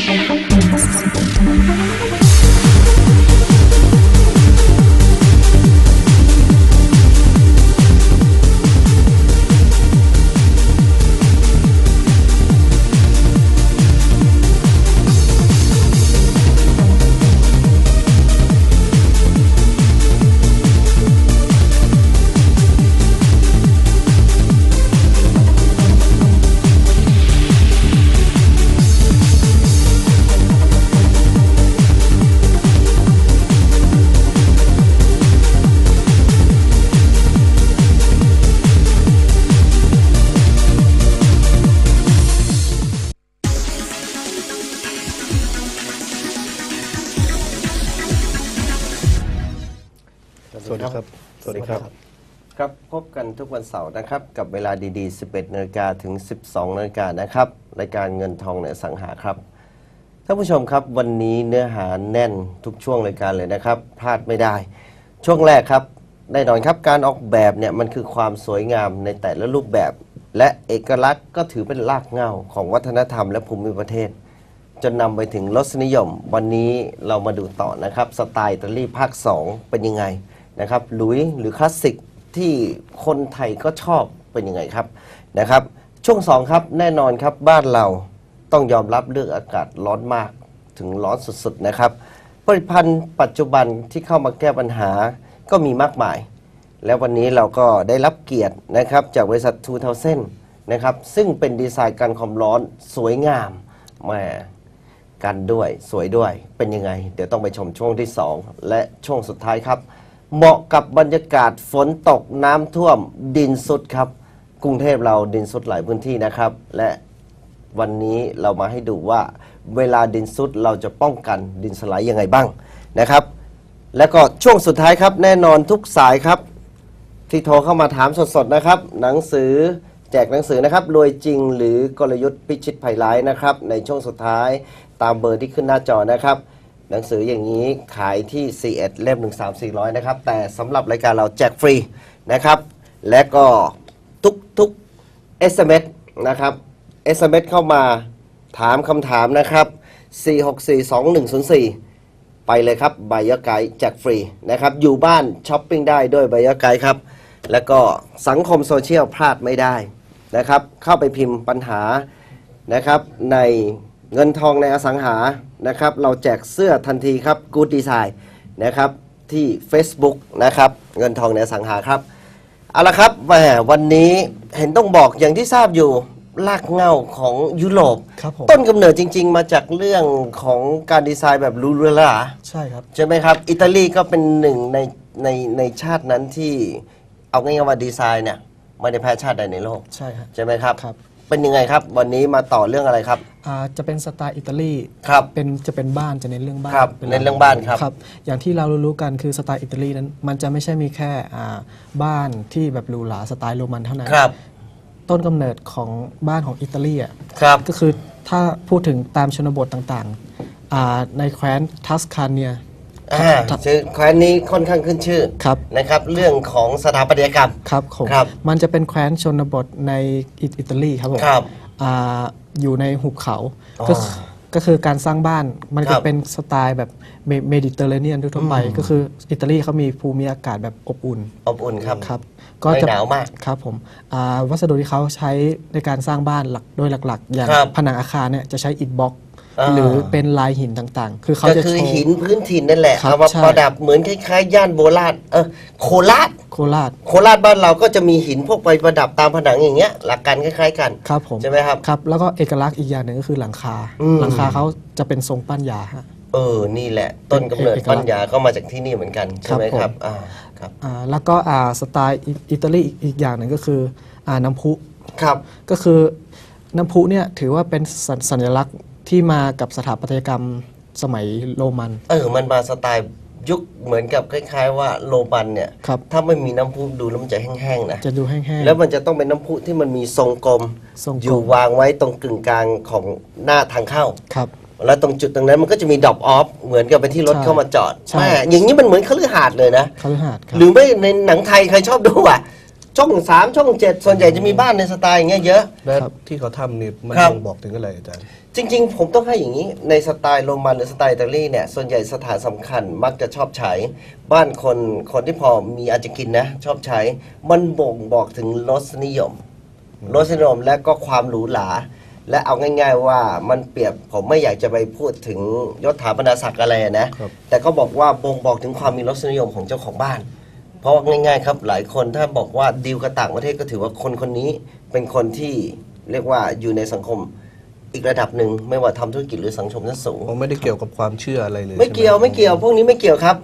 ส ครับ สวัสดีครับ ครับพบกันทุกวันเสาร์นะครับ กับเวลาดีๆ 11นาฬิกาถึง 12นาฬิกานะครับรายการเงินทองในอสังหาครับท่านผู้ชมครับวันนี้เนื้อหาแน่นทุกช่วงรายการเลยนะครับ พลาดไม่ได้ ช่วงแรกครับแน่นอนครับการออกแบบเนี่ยมันคือความสวยงามในแต่ละรูปแบบ และเอกลักษณ์ก็ถือเป็นรากเหง้าของวัฒนธรรมและภูมิประเทศ จนนำไปถึงรสนิยม วันนี้เรามาดูต่อนะครับ สไตล์อิตาลีภาค 2 เป็นยังไง นะครับหลุยหรือคลาสสิกที่คนไทยก็ชอบเป็นยังไงครับนะครับช่วง2ครับแน่นอนครับบ้านเราต้องยอมรับเรื่องอากาศร้อนมากถึงร้อนสุดๆนะครับผลิตภัณฑ์ปัจจุบันที่เข้ามาแก้ปัญหาก็มีมากมาย และวันนี้เราก็ได้รับเกียรตินะครับจากบริษัททูเทาเซนนะครับซึ่งเป็นดีไซน์การความร้อนสวยงามแหมกันด้วยสวยด้วยเป็นยังไง เดี๋ยวต้องไปชมช่วงที่ 2 และช่วงสุดท้ายครับ เหมาะกับบรรยากาศฝนตกน้ำท่วมดินสุดครับ กรุงเทพเราดินสุดหลายพื้นที่นะครับ และวันนี้เรามาให้ดูว่าเวลาดินสุดเราจะป้องกันดินสไลด์ยังไงบ้างนะครับ แล้วก็ช่วงสุดท้ายครับแน่นอนทุกสายครับ ที่โทรเข้ามาถามสดๆนะครับ หนังสือแจกหนังสือนะครับรวยจริงหรือกลยุทธ์พิชิตภัยร้ายนะครับ ในช่วงสุดท้ายตามเบอร์ที่ขึ้นหน้าจอนะครับ หนังสืออย่างนี้ขายที่ 41 เล่ม 1 3 400 นะครับ แต่สำหรับรายการเราแจกฟรีนะครับ และก็ทุกทุก SMS นะครับ SMS เข้ามาถามคำถามนะครับ 4642104 ไปเลยครับไบยไกด์แจกฟรีนะครับ อยู่บ้านช้อปปิ้งได้ด้วยไบยไกด์ครับ แล้วก็สังคมโซเชียลพลาดไม่ได้นะครับ เข้าไปพิมพ์ปัญหานะครับในเงินทองในอสังหา นะครับ เราแจกเสื้อทันทีครับ Good Design นะครับที่ Facebook นะครับ เงินทองในอสังหาครับ เอาละครับแหมวันนี้เห็นต้องบอกอย่างที่ทราบอยู่ลากเหง้าของยุโรป ครับผมต้นกำเนิดจริง ๆ มาจากเรื่องของการดีไซน์แบบรูเรล่าใช่ครับ ใช่ไหมครับ อิตาลีก็เป็นหนึ่งในในในชาตินั้นที่เอาง่ายๆว่าดีไซน์เนี่ยไม่ได้แพ้ชาติใดในโลก ใช่ครับ ใช่ไหมครับ ครับ เป็นยังไงครับ วันนี้มาต่อเรื่องอะไรครับ อ่าจะเป็นสไตล์อิตาลีครับ เป็นจะเป็นบ้านจะเน้นเรื่องบ้านครับป็หลักเน้นเรื่องบ้านครับครับอย่างที่เรารู้ๆกันคือสไตล์อิตาลีนั้น มันจะไม่ใช่มีแค่อ่าบ้านที่แบบหรูหราสไตล์โรมันเท่านั้นครับต้นกำเนิดของบ้านของอิตาลีอะครับก็คือถ้าพูดถึงตามชนบทต่างๆอ่าในแคว้นทัสคาเนีย อ่าชื่อแคว้นนี้ค่อนข้างขึ้นชื่อครับนะครับ เรื่องของสถาปัตยกรรม ครับผมครับ มันจะเป็นแคว้นชนบทในอิอิตาลีครับผมครับอ่าอยู่ในหุบเขาอ๋อก็คือก็คือการสร้างบ้านมันครัจะบเป็นสไตล์แบบเมดิเตอร์เรเนียนทั่วๆไป ก็คืออิตาลีเขามีภูมิอากาศแบบอบอุ่น อบอุ่นครับครับไม่หนาวมากครับผมอ่าวัสดุที่เขาใช้ในการสร้างบ้านหลักโดยหลัก ๆ อย่างครับผนังอาคารเนี่ยจะใช้อิฐบล็อกอ่า หรือเป็นลายหินต่างๆ คือเขาก็จะคือโชว์หินพื้นถิ่นนั่นแหละ ครับเอามาใช่ ประดับเหมือนคล้ายๆ ย่านโบราณเออโคราช โคราช โคราชบ้านเราก็จะมีหินพวกไปประดับตามผนังอย่างเงี้ย หลักการคล้าย ๆ กัน ครับผมใช่ไหมครับ ครับ แล้วก็เอกลักษณ์อีกอย่างหนึ่งก็คือหลังคา อืม หลังคาเขาจะเป็นทรงปั้นยาฮะ เออ นี่แหละ ต้นกำเนิดเอกลักษณ์ปัญญาก็มาจากที่นี่เหมือนกัน ใช่ไหมครับผมครับอ่าครับ อ่าแล้วก็อ่าสไตล์อิอิตาลีอีกอีกอย่างหนึ่งก็คืออ่าน้ำพุ ครับ ก็คือน้ำพุเนี่ยถือว่าเป็นสัญสัญลักษณ์ ที่มากับสถาปัตยกรรมสมัยโรมัน เออ มันมาสไตล์ยุคเหมือนกับคล้าย ๆ ว่าโรมันเนี่ย ครับ ถ้าไม่มีน้ำพุดูแล้วมันจะแห้งๆนะ จะดูแห้งๆแล้วมันจะต้องเป็นน้ำพุที่มันมีทรงกลม ทรงกลม อยู่วางไว้ตรงกึ่งกลางของหน้าทางเข้าครับ แล้วตรงจุดตรงนั้นมันก็จะมีดรอปออฟเหมือนกับเป็นที่รถใช่เข้ามาจอดใช่ แม่อย่างนี้มันเหมือนคฤหาสน์เลยนะ คฤหาสน์ครับ หรือไม่ในหนังไทยใครชอบดูอะ ช่องสามช่องเจ็ดส่วนใหญ่จะมีบ้านในสไตล์อย่างเงี้ยเยอะ และครับ ที่เขาทำนี่มันครับ บ่งบอกถึงอะไรอาจารย์ จริง ๆ ผมต้องให้อย่างนี้ ในสไตล์โรมันหรือสไตล์อิตาลีเนี่ย ส่วนใหญ่สถานสำคัญมักจะชอบใช้ บ้านคนคนที่พอมีอาจจะกินนะ ชอบใช้ มันบ่งบอกถึงรสนิยม รสนิยมและก็ความหรูหราและเอาง่ายๆว่ามันเปรียบผมไม่อยากจะไปพูดถึงยศถาบรรดาศักดิ์อะไรนะ ครับ แต่ก็บอกว่าบ่งบอกถึงความมีรสนิยมของเจ้าของบ้าน เพราะว่าง่ายๆครับ หลายคนถ้าบอกว่าดีลกับต่างประเทศก็ถือว่าคนคนนี้เป็นคนที่เรียกว่าอยู่ในสังคม อีกระดับหนึ่งไม่ว่าทำธุรกิจหรือสังคมชั้นสูง ผมไม่ได้เกี่ยวกับความเชื่ออะไรเลยไม่เกี่ยวใช่หไม่เกี่ยวพวกนี้ไม่เกี่ยวครับ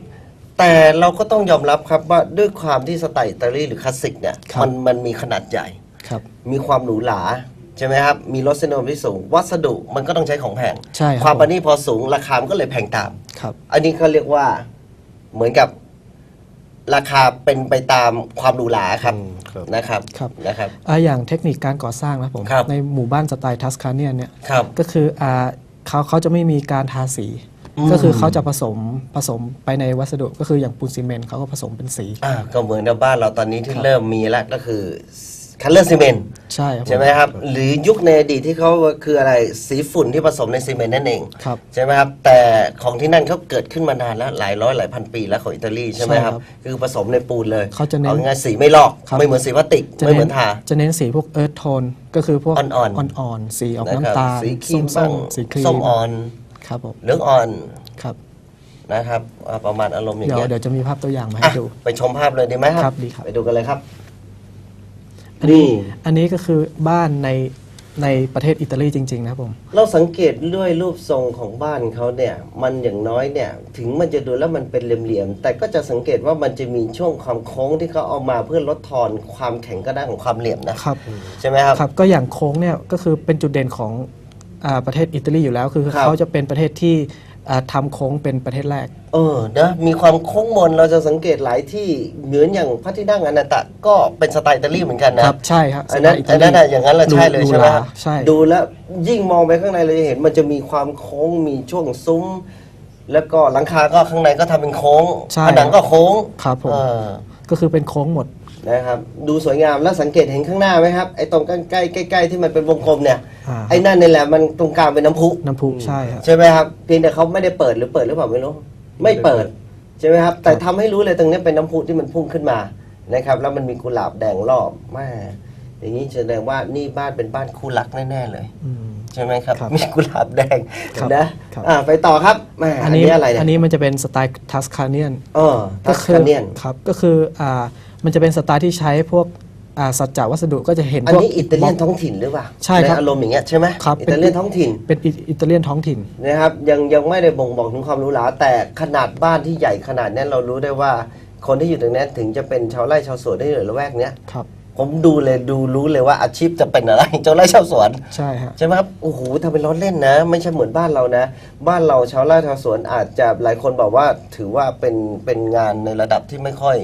แต่เราก็ต้องยอมรับครับว่าด้วยความที่สไตล์อิตาลีหรือคลาสสิกเนี่ยครับมันมันมีขนาดใหญ่ครับมีความหรูหราใช่ไหมครับ มีรสนิยมที่สูง วัสดุมันก็ต้องใช้ของแพงใช่ครับความผมประณีตพอสูงราคามันก็เลยแพงตาม ครับ อันนี้เขาเรียกว่าเหมือนกับ ราคาเป็นไปตามความหรูหราครับอืมครับ นะครับครับ นะครับ อ่าอย่างเทคนิคการก่อสร้างนะครับผม ครับ ในหมู่บ้านสไตล์ทัสคาเนียนเนี่ย ครับ ก็คืออ่าเขาเขาจะไม่มีการทาสี อืม ก็คือเขาจะผสมผสมไปในวัสดุก็คืออย่างปูนซีเมนต์เขาก็ผสมเป็นสี อ่าก็เหมือนกับบ้านเราตอนนี้ที่ครับเริ่มมีแล้วก็คือ คัลเลอร์ซีเมนต์ใช่ครับใช่ไหมครับ หรือยุคในอดีตที่เขาคืออะไรสีฝุ่นที่ผสมในซีเมนต์นั่นเองครับใช่ไหมครับ แต่ของที่นั่นเขาเกิดขึ้นมานานแล้วหลายร้อยหลายพันปีแล้วของอิตาลีใช่ไหมครับ ใช่ครับคือผสมในปูนเลยเขาจะเน้นเอาง่ายๆสีไม่ลอกครับ ไม่เหมือนสีพลาสติกจะไม่เหมือนทา จะเน้นสีพวกเอิร์ธโทนก็คือพวกอ่อนๆ อ่อนๆสีออกนะครับน้ำตาลสีครีมส้บ้างมๆสีครีมส้มอ่อนครับผมเหลืองอ่อนครับนะครับอ่าประมาณอารมณ์อย่างเดี๋ยวเงี้ยเดี๋ยวจะมีภาพตัวอย่างมาอะให้ดู ไปชมภาพเลยดีไหมครับครับดีครับ ไปดูกันเลยครับ อันนี้อันนี้ก็คือบ้านในในประเทศอิตาลีจริง ๆ นะครับผม เราสังเกตด้วยรูปทรงของบ้านเขาเนี่ย มันอย่างน้อยเนี่ย ถึงมันจะดูแล้วมันเป็นเหลี่ยมๆแต่ก็จะสังเกตว่ามันจะมีช่วงความโค้งที่เขาเอามาเพื่อลดทอนความแข็งกระด้างของความเหลี่ยมนะครับใช่ไหมครับครับ ก็อย่างโค้งเนี่ยก็คือเป็นจุดเด่นของอาประเทศอิตาลีอยู่แล้ว คือครับ เขาจะเป็นประเทศที่ อ่าทำโค้งเป็นประเทศแรก เออนะมีความโค้งมนเราจะสังเกตหลายที่เหมือนอย่างพระที่นั่งอนันตะก็เป็นสไตล์อิตาลีเหมือนกันนะครับ ใช่ครับอันนั้นสไตล์อิอัตานลีนั้นน่ะอย่างนั้นเราใช่เลยหรูใช่ไหมหราครับใช่ดูแล้วยิ่งมองไปข้างในเราจะเห็นมันจะมีความโค้งมีช่วงซุ้ม แล้วก็หลังคาก็ข้างในก็ทำเป็นโค้งใช่ผนังก็โค้งครับผมเออก็คือเป็นโค้งหมด นะครับ ดูสวยงามแล้วสังเกตเห็นข้างหน้าไหมครับไอ้ตรงใกล้ๆใกล้ๆที่มันเป็นวงกลมเนี่ยอ่า ไอ้นั่นนี่แหละมันตรงกลางเป็นน้ำพุ น้ำพุใช่ครับ ใช่ไหมครับเพียงแต่เขาไม่ได้เปิดหรือเปิดหรือเปล่าไม่รู้ไม่เปิดใช่ไหมครับ แต่ทำให้รู้เลยตรงนี้เป็นน้ำพุที่มันพุ่งขึ้นมานะครับ แล้วมันมีกุหลาบแดงรอบแม่อย่างนี้แสดงว่านี่บ้านเป็นบ้านคู่รักแน่ๆเลย อืม ใช่ไหมครับ ครับมีกุหลาบแดงครับนะครับ อ่าไปต่อครับแม่อัอันนนี้นี้อะไรเนี่ยอันนี้มันจะเป็นสไตล์ทัสคาเนียนเออทัสคืคาเนียน ครับก็คืออ่า มันจะเป็นสไตล์ที่ใช้พวกอ่าสัจจวัสดุก็จะเห็นอันพวก นี้อิตาเลียนท้องถิ่นหรือเปล่าใช่ครับอารมณ์อย่างเงี้ยใช่ไหมครับอิตาเลียนท้องถิ่นเป็นอิอิตาเลียนท้องถิ่น นะครับยังยังไม่ได้บ่งบอกถึงความหรู้หราแต่ขนาดบ้านที่ใหญ่ขนาดนั้นเรารู้ได้ว่า คนที่อยู่ตรงนั้นถึงจะเป็นชาวไร่ชาวสวนได้ในละแวกเนี้ยครับ ผมดูเลยดูรู้เลยว่าอาชีพจะเป็นอะไร ชาวไร่ชาวสวน ใช่ฮะ ใช่ไหมครับโอ้โหทำเป็นล้อเล่นนะ ไม่ใช่เหมือนบ้านเรานะ บ้านเราชาวไร่ชาวสวนอาจจะหลายคนบอกว่าถือว่าเป็นเป็นงานในระดับที่ไม่ค่อย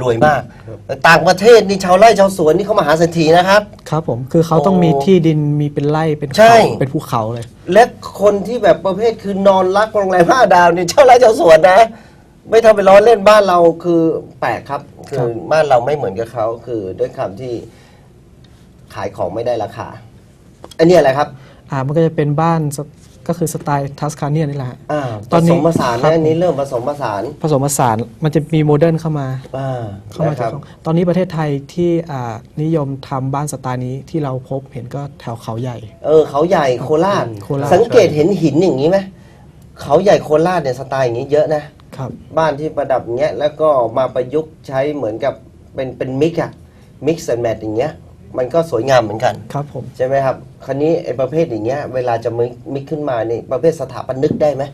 รวยมากแต่ต่างประเทศนี่ชาวไร่ชาวสวนนี่เขามหาเศรษฐีนะครับ ครับผมคือเขาต้องโอ้มีที่ดินมีเป็นไร่เป็นใช่ เขาเป็นภูเขาเลย และคนที่แบบประเภทคือนอนรักโรงแรมห้าดาวนี่เช่าไร่เช่าสวนนะ ไม่ทำไปล้อเล่นบ้านเราคือแปลกครับ คืครัอบบ้านเราไม่เหมือนกับเขาคือด้วยคำที่ขายของไม่ได้ราคา อันนี้อะไรครับ อ่ามันก็จะเป็นบ้านส ก็คือสไตล์ทัสคาเนียนนี่แหละฮะ อ่าตอนนี้ผสมผสานครันะบ อันนี้เริ่มผสมผสานผสมผสานมันจะมีโมเดิร์นเข้ามาอ่าเข้ามานะคจากรับตอนนี้ประเทศไทยที่อ่านิยมทำบ้านสไตล์นี้ที่เราพบเห็นก็แถวเขาใหญ่ เออเขาใหญ่โคราช โคราช สังเกตเห็นหินอย่างนี้ไหมเขาใหญ่โคราชเนี่ยสไตล์อย่างนี้เยอะนะ ครับ บ้านที่ประดับอย่างเงี้ยแล้วก็มาประยุกต์ใช้เหมือนกับเป็นเป็นมิกอะมิกซ์แอนด์แมทอย่างเงี้ย มันก็สวยงามเหมือนกันครับผม ใช่ไหมครับคราวนี้ไอ้ประเภทอย่างเงี้ยเวลาจะมิกมิกขึ้นมานี่ประเภทสถาปนิกได้ไหม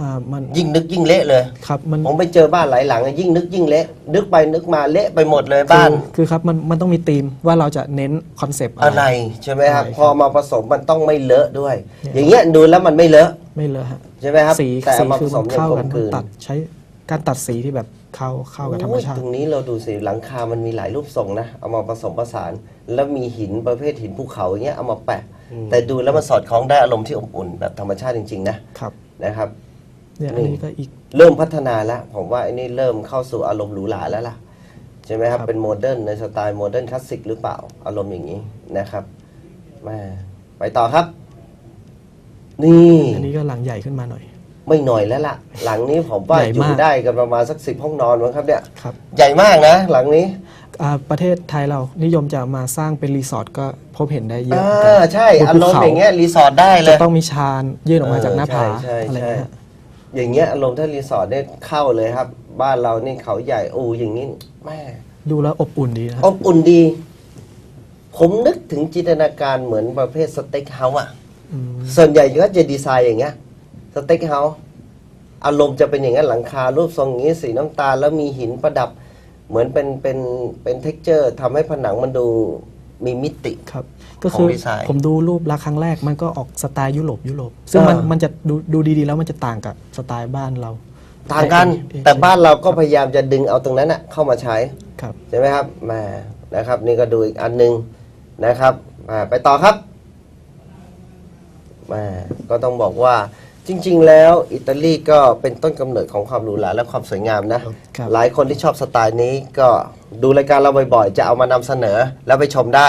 อ่ามันยิ่งนึกยิ่งเละเลย ครับมันผมไปเจอบ้านหลายหลังอะยิ่งนึกยิ่งเละนึกไปนึกมาเละไปหมดเลยคือบ้านคือครับมันมันต้องมีธีมว่าเราจะเน้นคอนเซปต์อะอะไร ไรใช่ไหมครับใช่ครับ พอมาผสมมันต้องไม่เลอะด้วย เนี่ย อย่างเงี้ยดูแล้วมันไม่เลอะไม่เลอะฮะใช่ไหมครับสีแต่สีเอามาผคือสมัมนอย่างเข้ากลกัมนกลืนตัดใช้การตัดสีที่แบบ เข้าเข้ากับธรรมชาโอ้ยติ ตรงนี้เราดูสิหลังคา มันมีหลายรูปทรงนะ เอามาผสมผสาน แล้วมีหินประเภทหินภูเขาอย่างเงี้ยเอามาแปะ แต่ดูแล้วมันสอดคล้องได้อารมณ์ที่อบอุ่นแบบธรรมชาติจริงๆนะครับนะครับเนี่ยนี่อันนี้ก็อีกเริ่มพัฒนาแล้วผมว่าไอ้นี่เริ่มเข้าสู่อารมณ์หรูหราแล้วล่ะใช่ไหมครับครับเป็นโมเดิร์นในสไตล์โมเดิร์นคลาสสิกหรือเปล่าอารมณ์อย่างนี้นะครับแม่ไปต่อครับ นี่ อันนี้ก็หลังใหญ่ขึ้นมาหน่อย ไม่หน่อยแล้วล่ะ หลังนี้ผมว่าใหญ่อยู่มาก ได้กันประมาณสักสิบห้องนอนมั้งครับเนี่ย ครับใหญ่มากนะ หลังนี้อ่าประเทศไทยเรานิยมจะมาสร้างเป็นรีสอร์ทก็พบเห็นได้เยอะอ่เหมือนกัานใช่บนอาภูรมณ์เขาอย่างเงี้ยรีสอร์ทได้เลจะย ต้องมีชานยื่นออกมาจากหน้าผาใช่อะไรใช่เงี้ยใช่อย่างเงี้ยอารมณ์ถ้ารีสอร์ทเนี่ยเข้าเลยครับ บ้านเรานี่เขาใหญ่โอ้อย่างนี้แม่ ดูแล้วอบอุ่นดีนะคอรับบอุ่นดี ผมนึกถึงจินตนาการเหมือนประเภทสเต็กเฮาส์อะอืม ส่วนใหญ่ก็จะดีไซน์อย่างเงี้ย สเต็กเฮาส์อารมณ์จะเป็นอย่างนั้นหลังคารูปทรงอย่างนี้สีน้ำตาลแล้วมีหินประดับเหมือนเป็นเป็นเป็นเท็กเจอร์ทำให้ผนังมันดูมีมิติ ครับก็คือของดีไซน์ผมดูรูปลักษณ์ครั้งแรกมันก็ออกสไตล์ยุโรปยุโรปซึ่งมันเออ มันจะดูดูดีๆแล้วมันจะต่างกับสไตล์บ้านเราต่างกัน เอเอแต่บ้านเราก็พยายามจะดึงเอาตรงนั้นอะเข้ามาใช้ ครับ ใช่ไหมครับแหมานะครับ นี่ก็ดูอีกอันหนึ่งนะครับอ่าไปต่อครับแหมาก็ต้องบอกว่า จริง ๆ แล้วอิตาลีก็เป็นต้นกำเนิดของความหรูหราและความสวยงามนะ ครับ หลายคนที่ชอบสไตล์นี้ก็ดูรายการเราบ่อยๆ จะเอามานำเสนอแล้วไปชมได้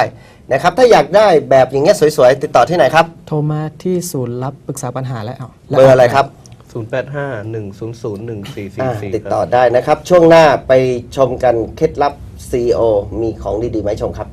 นะครับ ถ้าอยากได้แบบอย่างเงี้ยสวยๆ ติดต่อที่ไหนครับ โทรมาที่ศูนย์รับปรึกษาปัญหาและเอาและเบอร์อะไรครับ 0851001444อ่าติดครับต่อได้นะครับ ช่วงหน้าไปชมกันเคล็ดลับ CEO มีของดีๆไหมาให้ชมครับ